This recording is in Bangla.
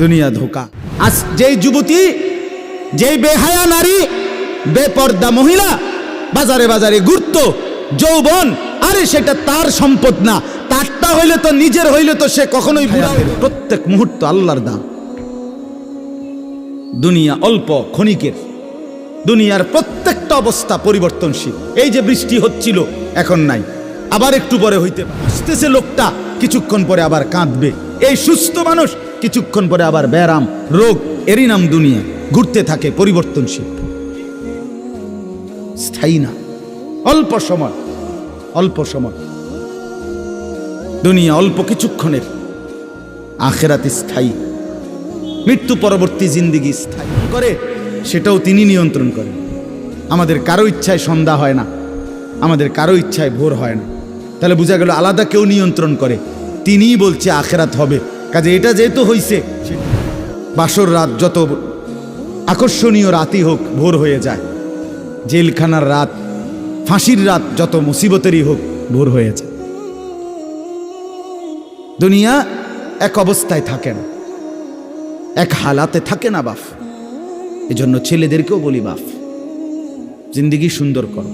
দুনিয়া ধোকা। আজ যেই যুবতী, যেই বেহায়া নারী, বেপর্দা মহিলা, বাজারে বাজারে ঘুরত, যৌবন, আরে সেটা তার সম্পদ না। তারটা হইলে তো নিজের হইলে তো সে কখনোই প্রত্যেক মুহূর্ত আল্লাহর দাম দুনিয়া অল্প ক্ষণিকের। দুনিয়ার প্রত্যেকটা অবস্থা পরিবর্তনশীল। এই যে বৃষ্টি হচ্ছিল, এখন নাই। আবার একটু পরে হইতে পারে। লোকটা, কিছুক্ষণ পরে আবার কাঁদবে। এই সুস্থ মানুষ কিছুক্ষণ পরে আবার ব্যারাম রোগ, এরই নাম দুনিয়া, ঘুরতে থাকে পরিবর্তনশীল। স্থায়ী না। অল্প সময় অল্প সময়। দুনিয়া অল্প কিছুক্ষণের। আখেরাত স্থায়ী। মৃত্যু পরবর্তী জিন্দিগি স্থায়ী। করে, সেটাও তিনি নিয়ন্ত্রণ করেন। আমাদের কারও ইচ্ছায় সন্ধ্যা হয় না। আমাদের কারও ইচ্ছায় ভোর হয় না। তাহলে বোঝা গেল আলাদা কেউ নিয়ন্ত্রণ করে। তিনিই বলছে আখেরাত হবে। কাজে এটা যেহেতু হইছে, বাসর রাত যত আকর্ষণীয় রাতই হোক, ভোর হয়ে যায়। জেলখানার রাত, ফাঁসির রাত যত মুসিবতেরই হোক, ভোর হয়ে যায়। দুনিয়া এক অবস্থায় থাকে না এক হালাতে থাকে না বাফ। এজন্য ছেলেদেরকেও বলি বাফ, জিন্দিগি সুন্দর করো।